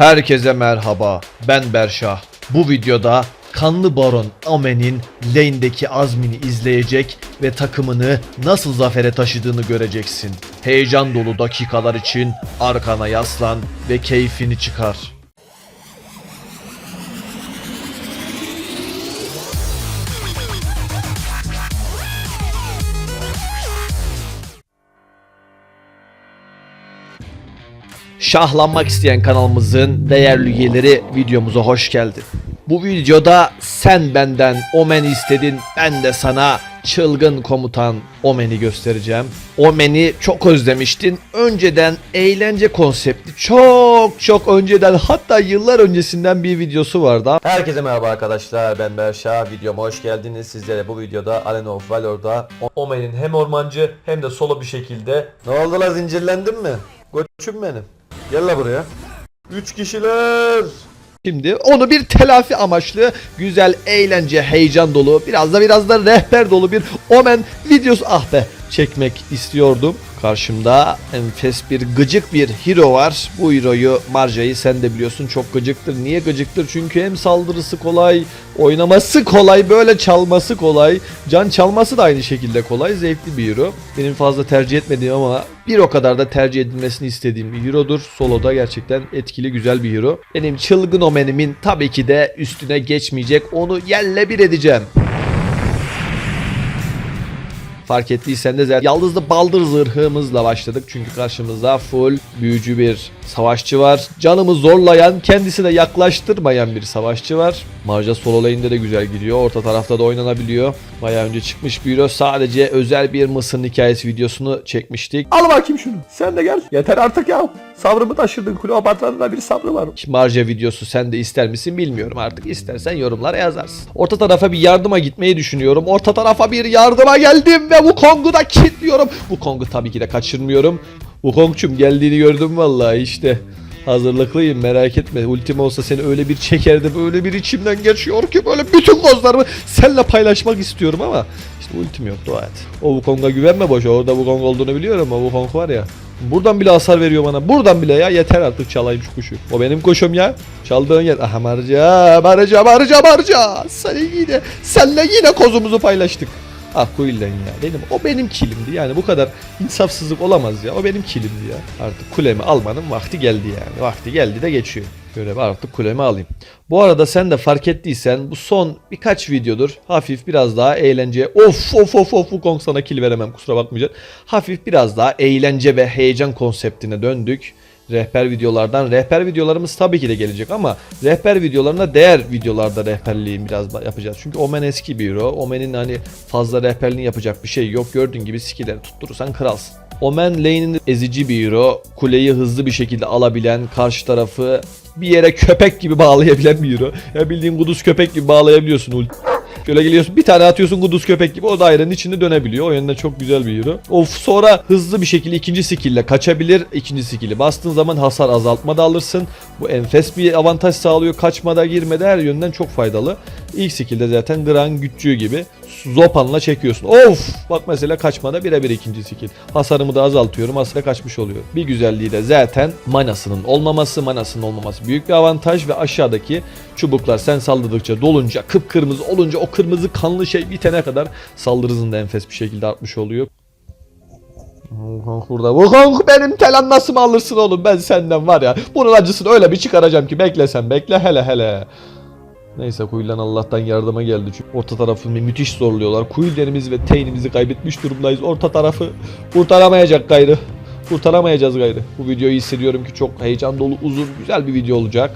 Herkese merhaba, ben Berşah. Bu videoda Kanlı Baron Amen'in lane'deki azmini izleyecek ve takımını nasıl zafere taşıdığını göreceksin. Heyecan dolu dakikalar için arkana yaslan ve keyfini çıkar. Şahlanmak isteyen kanalımızın değerli üyeleri videomuza hoş geldin. Bu videoda sen benden Omen istedin, ben de sana çılgın komutan Omen'i göstereceğim. Omen'i çok özlemiştin. Önceden eğlence konseptli çok çok önceden hatta yıllar öncesinden bir videosu vardı. Herkese merhaba arkadaşlar ben Berşah videoma hoş geldiniz. Sizlere bu videoda Arena of Valor'da Omen'in hem ormancı hem de solo bir şekilde Ne oldu la zincirlendin mi? Göçüm benim. Gel la buraya. 3 kişiler. Şimdi onu bir telafi amaçlı güzel eğlence heyecan dolu biraz da biraz da rehber dolu bir Omen videosu ah be çekmek istiyordum. Karşımda enfes bir gıcık bir hero var. Bu hero'yu Marja'yı sen de biliyorsun çok gıcıktır. Niye gıcıktır? Çünkü hem saldırısı kolay, oynaması kolay, böyle çalması kolay. Can çalması da aynı şekilde kolay. Zevkli bir hero. Benim fazla tercih etmediğim ama bir o kadar da tercih edilmesini istediğim bir hero'dur. Solo'da gerçekten etkili güzel bir hero. Benim çılgın omenimin tabii ki de üstüne geçmeyecek. Onu yerle bir edeceğim. Fark ettiysen de zaten yaldızlı baldır zırhımızla başladık. Çünkü karşımızda full büyücü bir savaşçı var. Canımı zorlayan, kendisine yaklaştırmayan bir savaşçı var. Marja solo lane'de de güzel gidiyor. Orta tarafta da oynanabiliyor. Bayağı önce çıkmış bir hero. Sadece özel bir mısın hikayesi videosunu çekmiştik. Al bakayım şunu. Sen de gel. Yeter artık ya. Sabrımı taşırdın. Kleopatra'nın da bir sabrı var. Marja videosu sen de ister misin bilmiyorum artık. İstersen yorumlara yazarsın. Orta tarafa bir yardıma gitmeyi düşünüyorum. Orta tarafa bir yardıma geldim ve bu Kong'u da kilitliyorum. Bu Kong'u tabii ki de kaçırmıyorum. Bu Kong'cum geldiğini gördüm vallahi işte. Hazırlıklıyım merak etme. Ultim olsa seni öyle bir çekerdim. Öyle bir içimden geçiyor ki böyle bütün kozlarımı seninle paylaşmak istiyorum ama işte ultim yok dua et. O Wukong'a güvenme boşa. Orada Wukong olduğunu biliyorum ama Wukong var ya. Buradan bile hasar veriyor bana. Buradan bile ya yeter artık çalayım şu kuşu. O benim kuşum ya. Çaldığın yer. Aha marca, marca, marca, marca. Seni yine, senle yine kozumuzu paylaştık. Ah Quillen ya. Benim, o benim kilimdi yani bu kadar insafsızlık olamaz ya. O benim kilimdi ya. Artık kulemi almanın vakti geldi yani. Vakti geldi de geçiyor. Görevi artık kulemi alayım. Bu arada sen de fark ettiysen bu son birkaç videodur hafif biraz daha eğlence. Of of of of Wukong sana kill veremem kusura bakmayacaksın. Hafif biraz daha eğlence ve heyecan konseptine döndük. Rehber videolardan. Rehber videolarımız tabii ki de gelecek ama rehber videolarına değer videolarda rehberliği biraz yapacağız. Çünkü Omen eski bir hero. Omen'in hani fazla rehberliğini yapacak bir şey yok. Gördüğün gibi skill'leri tutturursan kralsın. Omen lane'in ezici bir hero. Kuleyi hızlı bir şekilde alabilen, karşı tarafı bir yere köpek gibi bağlayabilen bir hero. Ya bildiğin kuduz köpek gibi bağlayabiliyorsun ulti. Şöyle geliyorsun bir tane atıyorsun kuduz köpek gibi o dairenin içinde dönebiliyor. O yönden çok güzel bir hero. Of sonra hızlı bir şekilde ikinci skill'le kaçabilir. İkinci skill'i bastığın zaman hasar azaltma da alırsın. Bu enfes bir avantaj sağlıyor. Kaçmada girmede her yönden çok faydalı. İlk skill'de zaten Gran güççüğü gibi Zopan'la çekiyorsun. Of! Bak mesela kaçmada birebir ikinci skill. Hasarımı da azaltıyorum. Hasara kaçmış oluyor. Bir güzelliği de zaten manasının olmaması. Manasının olmaması büyük bir avantaj ve aşağıdaki çubuklar sen saldırdıkça dolunca kıpkırmızı olunca o kırmızı kanlı şey bitene kadar saldırı hızın da enfes bir şekilde artmış oluyor. Wukong burada. Wukong benim telanmasımı alırsın oğlum ben senden var ya. Bunun acısını öyle bir çıkaracağım ki bekle sen bekle hele hele. Neyse Kuyulan Allah'tan yardıma geldi çünkü orta tarafı mü- müthiş zorluyorlar. Kuyulerimiz ve Tane'imizi kaybetmiş durumdayız. Orta tarafı kurtaramayacak gayrı. Kurtaramayacağız gayrı. Bu videoyu hissediyorum ki çok heyecan dolu uzun güzel bir video olacak.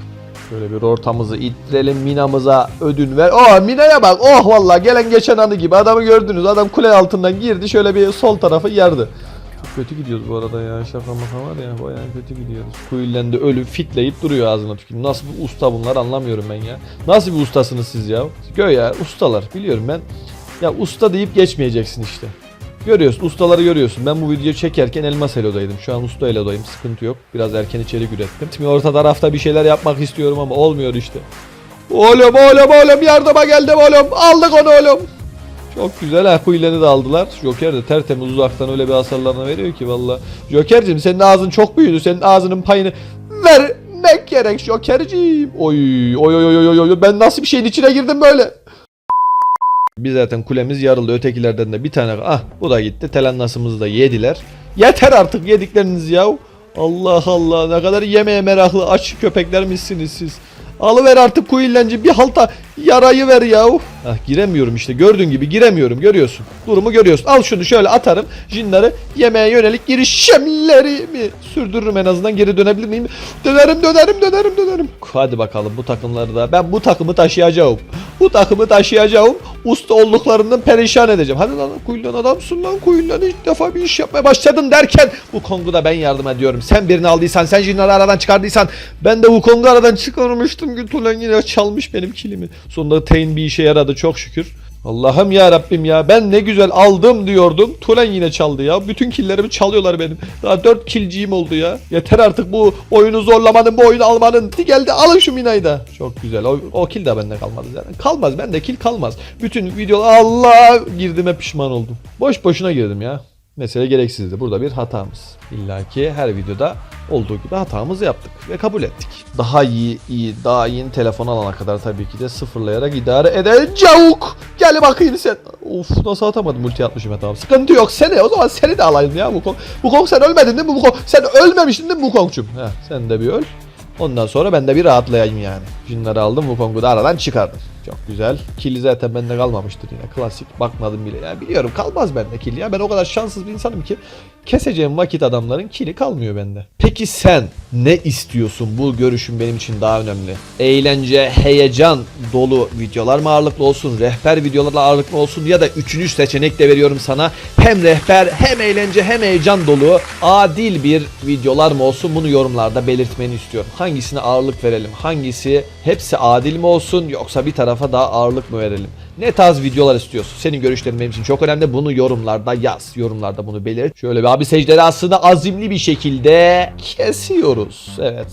Şöyle bir ortamızı ittirelim Mina'mıza ödün ver. Oh Mina'ya bak. Oh vallahi gelen geçen anı gibi. Adamı gördünüz. Adam kule altından girdi. Şöyle bir sol tarafı yardı. Çok kötü gidiyoruz bu arada ya. Şaka maka var ya. Bayağı kötü gidiyoruz. Kuyulendi ölüm fitleyip duruyor ağzına tükürüyor. Nasıl bir usta bunlar anlamıyorum ben ya. Nasıl bir ustasınız siz ya? Göya ustalar biliyorum ben. Ya usta deyip geçmeyeceksin işte. Görüyorsun ustaları görüyorsun. Ben bu videoyu çekerken elmas elodaydım. Şu an usta elodayım. Sıkıntı yok. Biraz erken içerik ürettim. Şimdi orta tarafta bir şeyler yapmak istiyorum ama olmuyor işte. Oğlum oğlum oğlum yardıma geldim oğlum. Aldık onu oğlum. Çok güzel ha Quillen'i de aldılar. Joker de tertemiz uzaktan öyle bir hasarlarına veriyor ki valla. Joker'cim senin ağzın çok büyüdü. Senin ağzının payını ver Ölmek gerek Joker'ciğim. Oy oy oy oy oy oy ben nasıl bir şeyin içine girdim böyle. Biz zaten kulemiz yarıldı. Ötekilerden de bir tane. Ah bu da gitti. Telannasımızı da yediler. Yeter artık yedikleriniz ya. Allah Allah ne kadar yemeğe meraklı aç köpekler misiniz siz? Alıver artık kuyulenci bir halta yarayı ver ya. Ah giremiyorum işte gördüğün gibi giremiyorum görüyorsun. Durumu görüyorsun. Al şunu şöyle atarım. Jinleri yemeğe yönelik girişimlerimi sürdürürüm en azından geri dönebilir miyim? Dönerim dönerim dönerim dönerim. Hadi bakalım bu takımları da ben bu takımı taşıyacağım. Bu takımı taşıyacağım. Usta olduklarından perişan edeceğim. Hadi lan kuyulan adamsın lan kuyulan ilk defa bir iş yapmaya başladın derken bu Kong'u ben yardım ediyorum. Sen birini aldıysan sen Jinleri aradan çıkardıysan ben de bu Kong'u aradan çıkarmıştım. Gütulen yine çalmış benim kilimi. Sonunda Tain bir işe yaradı çok şükür. Allah'ım ya Rabbim ya ben ne güzel aldım diyordum. Tulen yine çaldı ya. Bütün killerimi çalıyorlar benim. Daha 4 kilciğim oldu ya. Yeter artık bu oyunu zorlamanın, bu oyunu almanın. Hadi geldi alın şu Mina'yı da. Çok güzel. O, o kill de bende kalmadı zaten. Kalmaz bende kill kalmaz. Bütün videolar Allah girdiğime pişman oldum. Boş boşuna girdim ya. Mesele gereksizdi. Burada bir hatamız. İlla ki her videoda olduğu gibi hatamızı yaptık ve kabul ettik. Daha iyi, iyi, daha iyi telefon alana kadar tabii ki de sıfırlayarak idare edeceğim. Gel bakayım sen. Of nasıl atamadım multi atmışım hatam. Sıkıntı yok seni o zaman seni de alayım ya Wukong. Wukong sen ölmedin değil mi Wukong? Sen ölmemiştin değil mi Wukong'cum? Heh, sen de bir öl. Ondan sonra ben de bir rahatlayayım yani. Jinleri aldım Wukong'u da aradan çıkardım. Çok güzel. Kill zaten bende kalmamıştır yine. Klasik. Bakmadım bile. Yani biliyorum kalmaz bende kill ya. Ben o kadar şanssız bir insanım ki keseceğim vakit adamların kill'i kalmıyor bende. Peki sen ne istiyorsun? Bu görüşün benim için daha önemli. Eğlence, heyecan dolu videolar mı ağırlıklı olsun? Rehber videolarla ağırlıklı olsun? Ya da üçüncü seçenek de veriyorum sana. Hem rehber hem eğlence hem heyecan dolu adil bir videolar mı olsun? Bunu yorumlarda belirtmeni istiyorum. Hangisine ağırlık verelim? Hangisi hepsi adil mi olsun yoksa bir tarafa daha ağırlık mı verelim? Ne tarz videolar istiyorsun? Senin görüşlerin benim için çok önemli. Bunu yorumlarda yaz. Yorumlarda bunu belirt. Şöyle bir abi secderasını azimli bir şekilde kesiyoruz. Evet.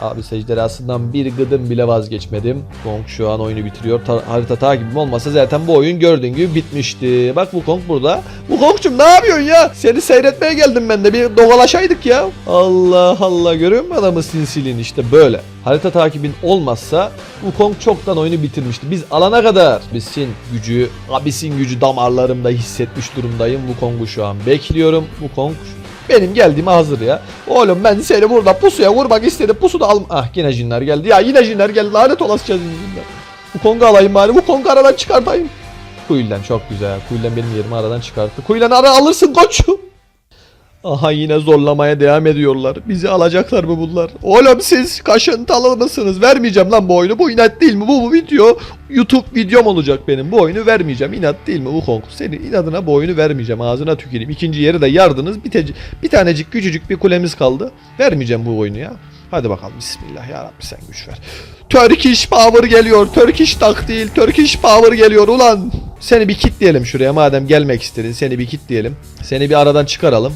Abi, secderasından bir gıdım bile vazgeçmedim. Kong şu an oyunu bitiriyor. Ta- harita takibim olmasa zaten bu oyun gördüğün gibi bitmişti. Bak bu Kong burada. Bu Kong'cum ne yapıyorsun ya? Seni seyretmeye geldim ben de. Bir dogalaşaydık ya. Allah Allah görüyor musun adamı sinsilin işte böyle. Harita takibin olmazsa Wukong çoktan oyunu bitirmişti. Biz alana kadar Abisin gücü, Abisin gücü damarlarımda hissetmiş durumdayım. Wukong'u şu an bekliyorum. Wukong benim geldiğime hazır ya. Oğlum ben seni burada pusuya vurmak istedim. Pusu da al... Ah yine jinler geldi. Ya yine jinler geldi. Lanet olasıca jinler. Wukong'u alayım bari. Wukong'u aradan çıkartayım. Kuyulen çok güzel. Kuyulen benim yerimi aradan çıkarttı. Kuyulen ara alırsın koçum. Aha yine zorlamaya devam ediyorlar. Bizi alacaklar mı bunlar? Oğlum siz kaşıntılı mısınız? Vermeyeceğim lan bu oyunu. Bu inat değil mi? Bu, bu video YouTube videom olacak benim. Bu oyunu vermeyeceğim. İnat değil mi Wukong? Senin inadına bu oyunu vermeyeceğim. Ağzına tüküreyim. İkinci yeri de yardınız. Biteci bir tanecik küçücük bir kulemiz kaldı. Vermeyeceğim bu oyunu ya. Hadi bakalım bismillah ya Rabbi sen güç ver. Turkish Power geliyor. Turkish tak değil. Turkish Power geliyor ulan. Seni bir kitleyelim şuraya madem gelmek istedin. Seni bir kitleyelim. Seni bir aradan çıkaralım.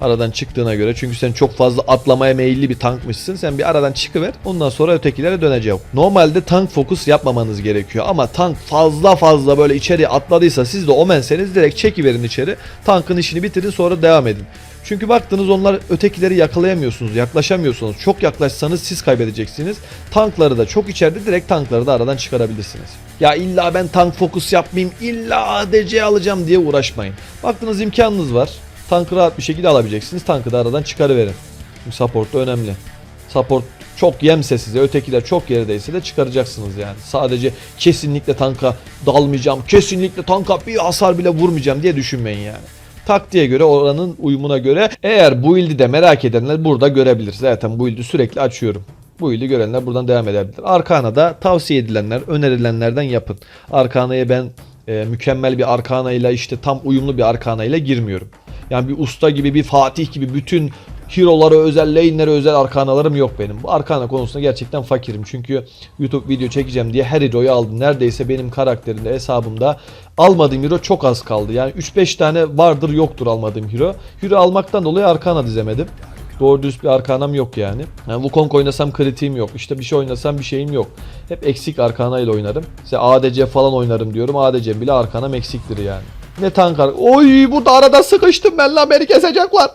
Aradan çıktığına göre. Çünkü sen çok fazla atlamaya meyilli bir tankmışsın. Sen bir aradan çıkıver. Ondan sonra ötekilere döneceğim. Normalde tank fokus yapmamanız gerekiyor. Ama tank fazla fazla böyle içeri atladıysa siz de omenseniz direkt çekiverin içeri. Tankın işini bitirin sonra devam edin. Çünkü baktınız onlar ötekileri yakalayamıyorsunuz, yaklaşamıyorsunuz. Çok yaklaşsanız siz kaybedeceksiniz. Tankları da çok içeride direkt tankları da aradan çıkarabilirsiniz. Ya illa ben tank fokus yapmayayım, illa ADC alacağım diye uğraşmayın. Baktınız imkanınız var. Tankı rahat bir şekilde alabileceksiniz. Tankı da aradan çıkarıverin. Çünkü support da önemli. Support çok yemse size, ötekiler çok gerideyse de çıkaracaksınız yani. Sadece kesinlikle tanka dalmayacağım, kesinlikle tanka bir hasar bile vurmayacağım diye düşünmeyin yani taktiğe göre oranın uyumuna göre eğer bu build'i de merak edenler burada görebilir. Zaten bu build'i sürekli açıyorum. Bu build'i görenler buradan devam edebilir. Arkana da tavsiye edilenler, önerilenlerden yapın. Arkana'ya ben e, mükemmel bir Arkana ile işte tam uyumlu bir Arkana ile girmiyorum. Yani bir usta gibi bir Fatih gibi bütün hero'lara özel, lane'lere özel arkanalarım yok benim. Bu arkana konusunda gerçekten fakirim. Çünkü YouTube video çekeceğim diye her hero'yu aldım. Neredeyse benim karakterimde, hesabımda almadığım hero çok az kaldı. Yani 3-5 tane vardır yoktur almadığım hero. Hero almaktan dolayı arkana dizemedim. Doğru düz bir arkanam yok yani. yani Wukong oynasam kritiğim yok. İşte bir şey oynasam bir şeyim yok. Hep eksik arkana ile oynarım. İşte ADC falan oynarım diyorum. ADC bile arkanam eksiktir yani. Ne tank ar- Oy burada arada sıkıştım ben lan beni kesecekler.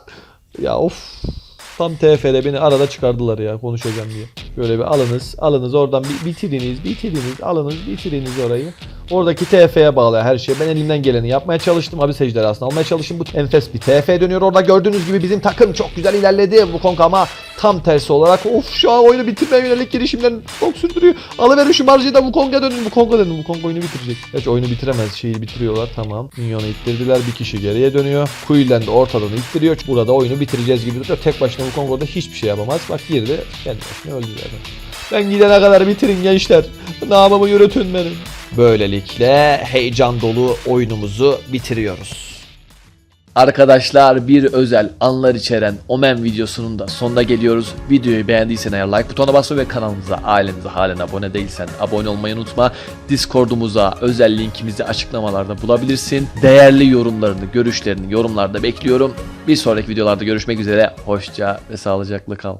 Ya of. Tam TF'de beni arada çıkardılar ya konuşacağım diye. Şöyle bir alınız, alınız oradan bitiriniz, bitiriniz, alınız, bitiriniz orayı. Oradaki TF'ye bağlı her şey. Ben elimden geleni yapmaya çalıştım. Abi secdeleri aslında almaya çalıştım. Bu enfes bir TF dönüyor. Orada gördüğünüz gibi bizim takım çok güzel ilerledi. Bu konk ama tam tersi olarak of şu an oyunu bitirmeye yönelik girişimlerini çok sürdürüyor. Alıverin şu marjayı da bu konga dönün. Bu konga dönün. Bu kong oyunu bitirecek. Gerçi oyunu bitiremez. Şeyi bitiriyorlar. Tamam. Minyonu ittirdiler. Bir kişi geriye dönüyor. De ortadan ittiriyor. Burada oyunu bitireceğiz gibi duruyor. Tek başına bu konk orada hiçbir şey yapamaz. Bak girdi. Kendi başına öldü zaten. Ben gidene kadar bitirin gençler. Namımı yürütün benim. Böylelikle heyecan dolu oyunumuzu bitiriyoruz. Arkadaşlar bir özel anlar içeren Omen videosunun da sonuna geliyoruz. Videoyu beğendiysen eğer like butonuna basma ve kanalımıza, ailemize halen abone değilsen abone olmayı unutma. Discord'umuza özel linkimizi açıklamalarda bulabilirsin. Değerli yorumlarını, görüşlerini yorumlarda bekliyorum. Bir sonraki videolarda görüşmek üzere. Hoşça ve sağlıcakla kal.